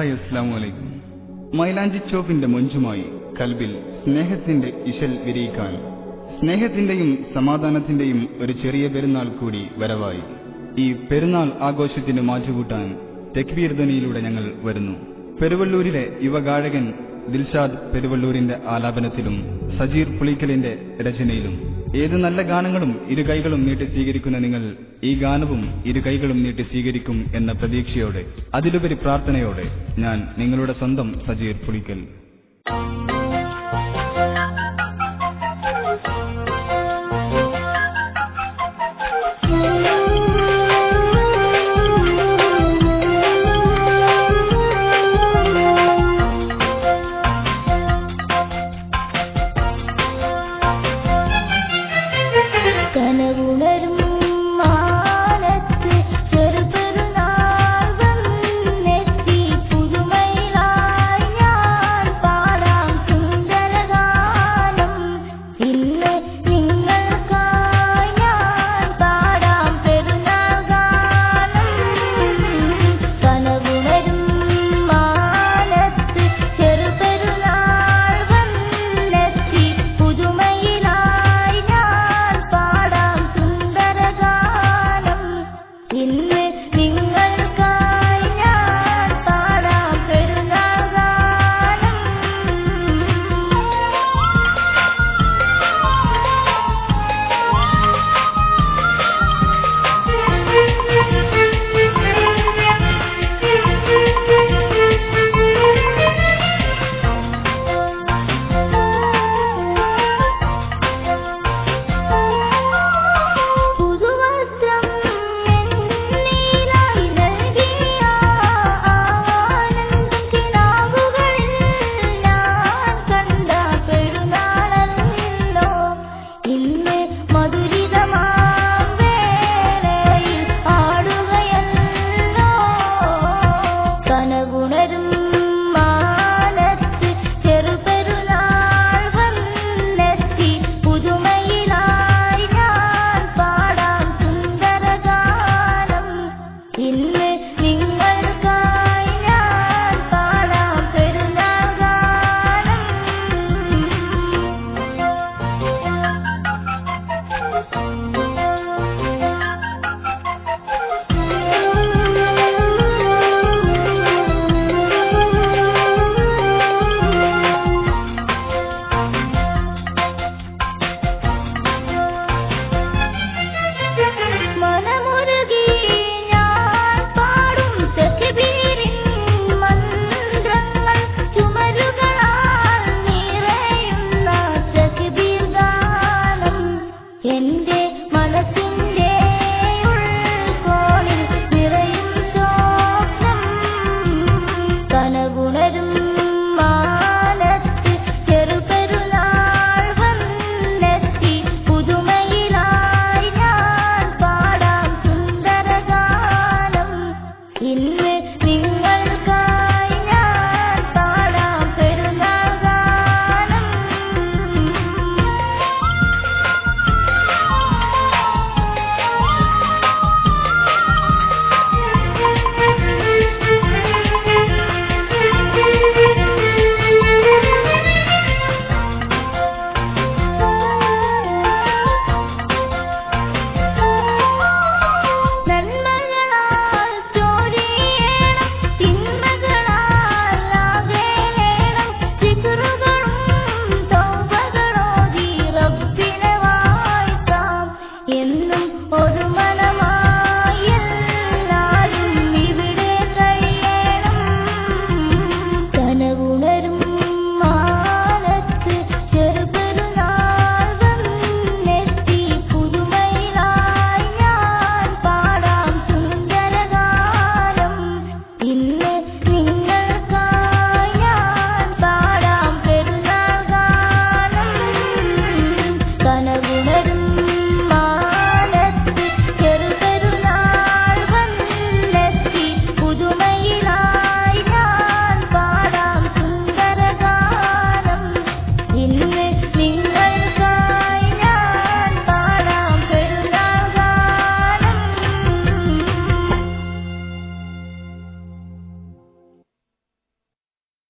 Hi അസ്സലാമു അലൈക്കും. മൈലാഞ്ചി ചോപ്പിന്റെ മൊഞ്ചുമായി കൽബിൽ സ്നേഹത്തിന്റെ ഇശൽ വിരിയിക്കാൻ. സ്നേഹത്തിന്റെയും സമാധാനത്തിന്റെയും ഒരു ചെറിയ പെരുന്നാൾ കൂടി വരവായി. ഈ പെരുന്നാൾ ആഘോഷത്തിന് മാറ്റുകൂട്ടാൻ തെക്വീർ ധ്വനിയിലൂടെ ഞങ്ങൾ വരുന്നു. പെരുവള്ളൂരിലെ യുവഗാഴകൻ ദിൽഷാദ് പെരുവള്ളൂരിന്റെ ആലാപനത്തിലും സജീർ പുളിക്കലിന്റെ രചനയിലും ഏത് നല്ല ഗാനങ്ങളും ഇരു കൈകളും നീട്ടി സ്വീകരിക്കുന്ന നിങ്ങൾ ഈ ഗാനവും ഇരു കൈകളും നീട്ടി സ്വീകരിക്കും എന്ന പ്രതീക്ഷയോടെ അതിലുപരി പ്രാർത്ഥനയോടെ ഞാൻ നിങ്ങളുടെ സ്വന്തം സജീർ പുളിക്കൽ दे